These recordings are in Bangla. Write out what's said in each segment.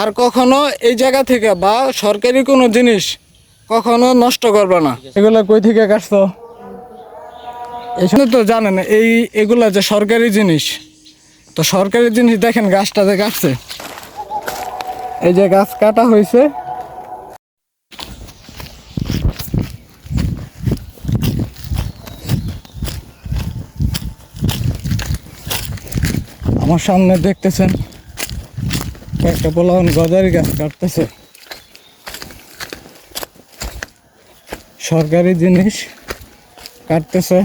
আর কখনো এই জায়গা থেকে বা সরকারি কোনো জিনিস কখনো নষ্ট করবে না। এগুলো কই থেকে কাটছো? এখানে তো জানেন এই এগুলা যে সরকারি জিনিস তো সরকারি জিনিস দেখেন গাছটা যে কাটছে। এই যে গাছ কাটা হয়েছে। আমার সামনে দেখতেছেন একটা পোলাওন গজারি গাছ কাটতেছে। সরকারি জিনিস কাটতেছে।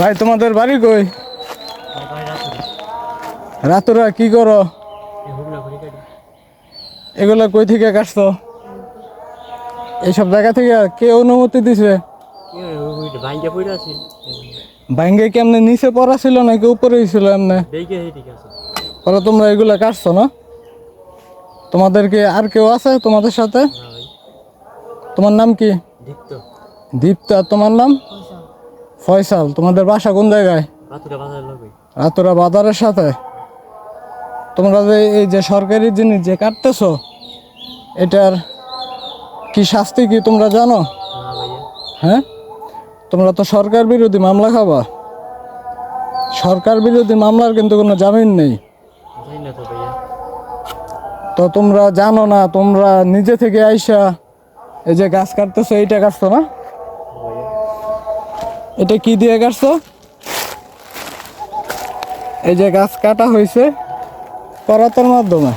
ভাই তোমাদের বাড়ি কই? রাতুরা কি করো? এগুলা কই থেকে কাটছো? এইসব জায়গা থেকে কে অনুমতি দিছে? ভাঙ্গা কেমনে নিচে পড়া ছিল নাকি উপরে ছিল এমনি? পরে তোমরা এগুলা কাটছো না? তোমাদেরকে আর কেউ আছে তোমাদের সাথে? তোমার নাম কি? দীপ্ত। দীপ্তা তোমার নাম? ফয়সাল তোমাদের বাসা কোন জায়গায়? রাতুরা বাজারের সাথে? তোমরা যে এই যে সরকারি জিনিস যে কাটতেছো এটার কি শাস্তি কি তোমরা জানো? হ্যাঁ? তোমরা তো সরকার বিরোধী মামলা খাবা। সরকার বিরোধী মামলার কিন্তু কোনো জামিন নেই। তো তোমরা জানো না তোমরা নিজে থেকে আইসা এই যে গাছ কাটতেছো এইটা কাটছো না? এটা কি দিয়ে কাটছো এই যে গাছ কাটা হয়েছে করাতের মাধ্যমে।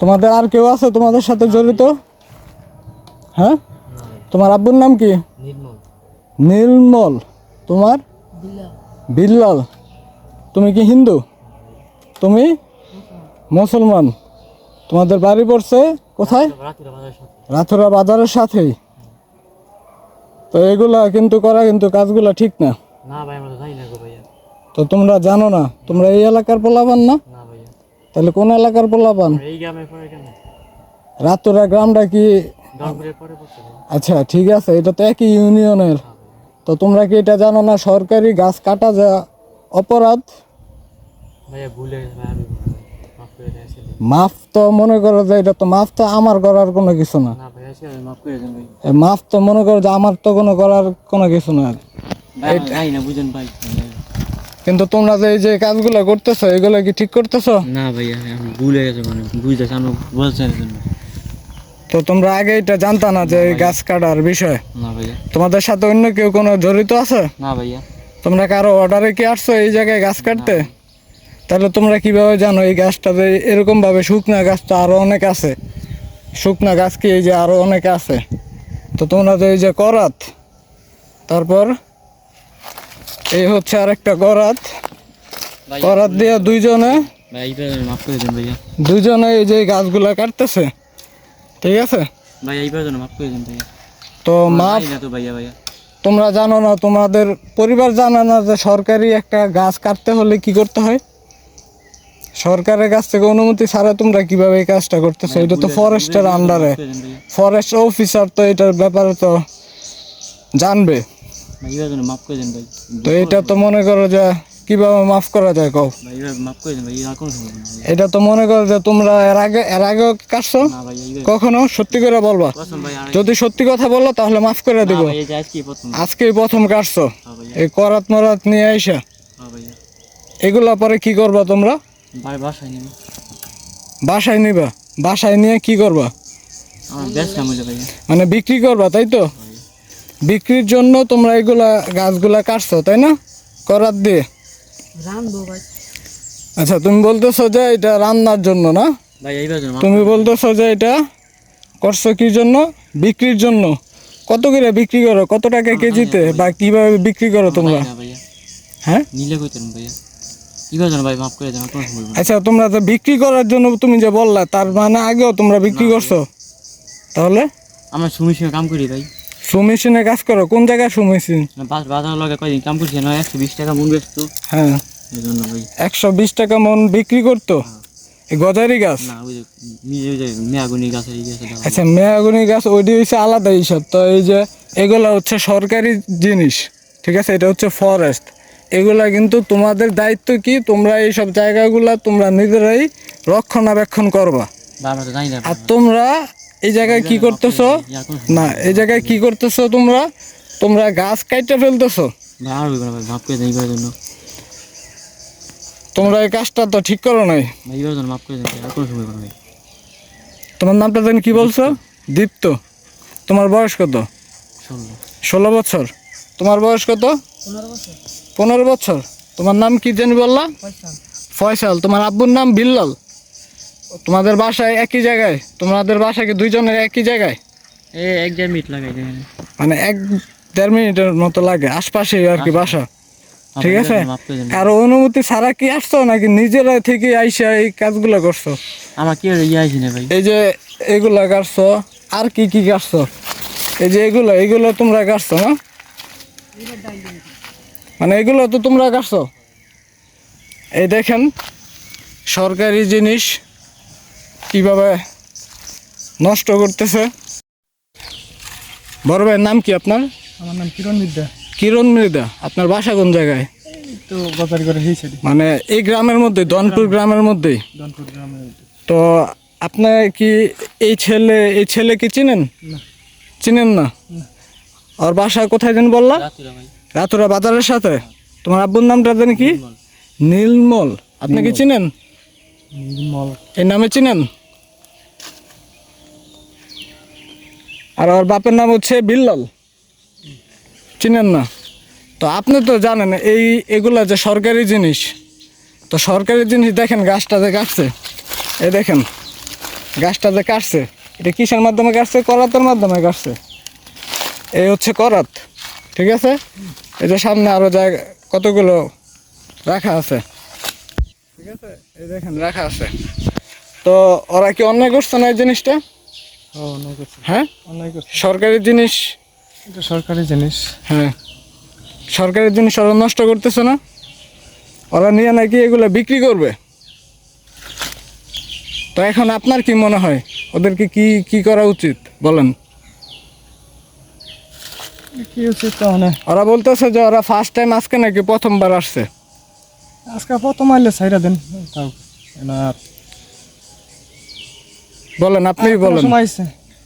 তোমাদের আর কেউ আছে তোমাদের সাথে জড়িত? হ্যাঁ? তোমার আব্বুর নাম কি? নির্মল। নীলমল তোমার? বিল্লাল। তুমি কি হিন্দু? তুমি? মুসলমান। তোমাদের বাড়ি পড়ছে কোথায়? রাতুরা রাথুরা বাজারের সাথেই? তো এগুলা কিন্তু করা কিন্তু কাজগুলা ঠিক না। তো তোমরা জানো না তোমরা এই এলাকার পোলাপান না? না তাহলে কোন এলাকার কেন? রাতুরা গ্রামটা কি? আচ্ছা ঠিক আছে এটা তো একই ইউনিয়নের। তো তোমরা কি এটা জানো না সরকারি গাছ কাটা যা অপরাধ? ভাইয়া ভুলে গেছে ভাই আমি মাফ করে দেন আসলে মাফ তো মনে করো যে এটা তো মাফ তো আমার করার কোনো কিছু না। মাফ তো মনে করো যে আমার তো কোনো করার কোনো কিছু না। কিন্তু তোমরা যে এই যে কাজগুলো করতেছো এগুলো কি ঠিক করতেছো? না ভাইয়া আমি ভুলে গেছে মানে বুঝতেছি আমি জন্য তো তোমরা আগে এটা জানতা না যে এই গাছ কাটার বিষয়। না ভাইয়া তোমাদের সাথে অন্য কেউ কোনো জড়িত আছে? না ভাইয়া। তোমরা কারও অর্ডারে কি আসছো এই জায়গায় গাছ কাটতে? তাহলে তোমরা কীভাবে জানো এই গাছটা যে এরকম ভাবে শুকনা গাছ তো আরও অনেক আছে? শুকনা গাছ কি এই যে আরও অনেক আছে? তো তোমরা যে এই যে করাত তারপর এই হচ্ছে আরেকটা করাত করাত দিয়ে দুইজনে মাফ দুইজনে এই যে গাছগুলা কাটতেছে। ঠিক আছে? মাফ তো তো ভাইয়া। তোমরা জানো না তোমাদের পরিবার জানে না যে সরকারি একটা গাছ কাটতে হলে কি করতে হয়? সরকারের কাছ থেকে অনুমতি ছাড়া তোমরা কীভাবে এই কাজটা করতেছো? এটা তো ফরেস্টের আন্ডারে ফরেস্ট অফিসার তো এটার ব্যাপারে তো জানবে। তো এটা তো মনে করো যে কীভাবে মাফ করা যায় কও। এটা তো মনে করো যে তোমরা এর আগে এর আগেও কাটছো? কখনো? সত্যি করে বলবা। যদি সত্যি কথা বলো তাহলে মাফ করে দেবো। আজকে প্রথম। কাটছো। হ্যাঁ এই করাত মরাত নিয়ে আইসা। হ্যাঁ এগুলা পরে কি করবা তোমরা? ভাই বাসায় নিবা। বাসায় নিয়ে কি করবা? মানে বিক্রি করবা তাই তো? বিক্রির জন্য তোমরা এগুলা গাছগুলা কাটছো তাই না? করাত দিয়ে। আচ্ছা তুমি বলতেছো যে এটা রান্নার জন্য না? তুমি বলতেছো যে এটা করছ কি জন্য? বিক্রির জন্য। কত করে বিক্রি করো? কত টাকা কেজিতে? বা কীভাবে বিক্রি করো তোমরা? হ্যাঁ? নিলে কইতেন ভাইয়া। আচ্ছা তোমরা যে বিক্রি করার জন্য তুমি যে বললা তার মানে আগেও তোমরা বিক্রি করছ? তাহলে? আমরা সুমি সঙ্গে কাম করি ভাই। সুমেশিনে কাজ করো? কোন জায়গায় সুমেশিন বাজার লগে কয়দিন কাম করছি না একশো বিশ টাকা মন ব্যস্ত হ্যাঁ। একশো বিশ টাকা মন বিক্রি করতো? এই গজারি গাছ? আচ্ছা মেয়াগুনি গাছ ওইটি হচ্ছে আলাদা হিসাব। তো এই যে এগুলো হচ্ছে সরকারি জিনিস ঠিক আছে? এটা হচ্ছে ফরেস্ট এগুলা কিন্তু তোমাদের দায়িত্ব কি? তোমরা এই সব জায়গাগুলা তোমরা নিজেরাই রক্ষণাবেক্ষণ করবা। বা আমরা তো জানি না। আর তোমরা এই জায়গায় কি করতেছো? না এই জায়গায় কি করতেছো তোমরা? তোমরা গাছ কাটতে ফেলতেছো। তোমরা এই কাজটা তো ঠিক করো নাই। তোমার নামটা জানি কি বলছো? দীপ্ত। তোমার বয়স কত? ষোলো। ষোলো বছর। তোমার বয়স কত? পনেরো বছর। তোমার নাম কি জানি বললা? ফয়সাল। তোমার আব্বুর নাম বিল্লাল। তোমাদের বাসায় একই জায়গায়? তোমাদের বাসা কি দুইজনের একই জায়গায়? এ এক দেড় মিনিট দেন মানে এক দেড় মিনিটের মতো লাগে আশপাশে আর কি বাসা। ঠিক আছে? করে দেন আর অনুমতি ছাড়া কি আসছো নাকি নিজেরা থেকে আইসা এই কাজগুলো করছ? আমার কি ইয়ে না ভাই? এই যে এগুলা কাটছো আর কি কি কাটছো এই যে এগুলো এগুলো তোমরা কাটছো না মানে এগুলো তো তোমরা কাটছো এই দেখেন সরকারি জিনিস কীভাবে নষ্ট করতেছে। বড় ভাইয়ের নাম কি আপনার? আমার নাম কিরণ বিদ্যা কিরণ মৃদা আপনার বাসা কোন জায়গায়? তো বাজার করে হয়েছে মানে এই গ্রামের মধ্যে দনপুর গ্রামের দনপুর গ্রামের তো আপনার কি এই ছেলে এই ছেলে কি চিনেন? না। চিনেন না? আর বাসা কোথায় যেন বললা? রাতুরা বাজারের সাথে? তোমার আব্বুর নামটা জানি কি? নীলমল। আপনি কি চিনেন? এই নামে চিনেন? আর ওর বাপের নাম হচ্ছে বিল্লাল। চিনেন না? তো আপনি তো জানেন এই এগুলা যে সরকারি জিনিস তো সরকারি জিনিস দেখেন গাছটা যে কাটছে। এ দেখেন গাছটা যে কাটছে এটা কিসের মাধ্যমে কাটছে? করাতের মাধ্যমে কাটছে। এই হচ্ছে করাত। ঠিক আছে? এই যে সামনে আরও জায়গা কতগুলো রাখা আছে? ঠিক আছে? এই দেখেন রাখা আছে। তো ওরা কি অন্যায় করছে না এই জিনিসটা? হ্যাঁ? সরকারি জিনিস? এটা সরকারি জিনিস। হ্যাঁ। সরকারি জিনিস ওরা নষ্ট করতেছে না? ওরা নিয়ে নাকি এগুলো বিক্রি করবে? তো এখন আপনার কি মনে হয়? ওদেরকে কি কি করা উচিত? বলেন। কি মানে ওরা বলতেছে যে ওরা ফার্স্ট টাইম আজকে নাকি প্রথমবার আসছে। আজকে প্রথম আইলে সাইরা দেন। তাও না। বলেন আপনিই বলেন।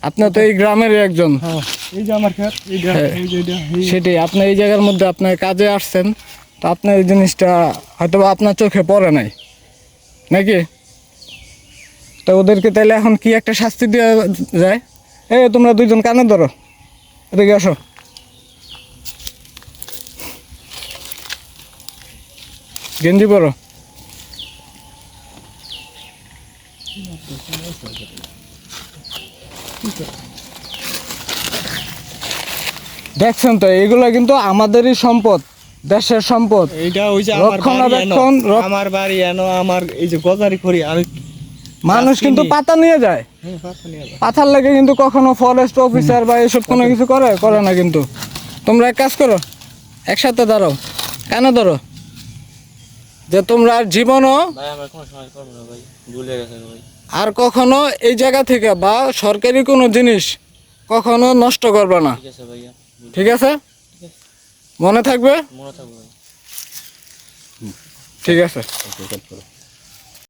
আপনি তো এই গ্রামেরই একজন। হ্যাঁ এই যে আমার খেত এইটা হ্যাঁ। সেটাই। আপনি এই জায়গার মধ্যে আপনার কাজে আসছেন তো আপনার এই জিনিসটা হয়তো আপনার চোখে পড়ে নাই। নাকি? তো ওদেরকে তাহলে এখন কি একটা শাস্তি দেওয়া যায়? এই তোমরা দুইজন কানে ধরো। এদিকে আসো। গেঞ্জি পরো। দেখছেন তো এগুলো কিন্তু আমাদেরই সম্পদ দেশের সম্পদ। এইটা ওই যে আমার রক্ষণাবেক্ষণ আমার বাড়ি এনো আমার এই যে গজারি করি আমি মানুষ কিন্তু পাতা নিয়ে যায়। হ্যাঁ। পাথার লাগে কিন্তু কখনো ফরেস্ট অফিসার বা এসব কোনো কিছু করে? করে না কিন্তু। তোমরা এক কাজ করো একসাথে দাঁড়াও কেন ধরো। যে তোমরা আর জীবনও ভাই আমরা কোনো সময় করব না ভাই। ভুলে গেছে ভাই। আর কখনো এই জায়গা থেকে বা সরকারি কোনো জিনিস কখনো নষ্ট করবে না। ঠিক আছে ভাইয়া ঠিক আছে? মনে থাকবে? মনে ঠিক আছে।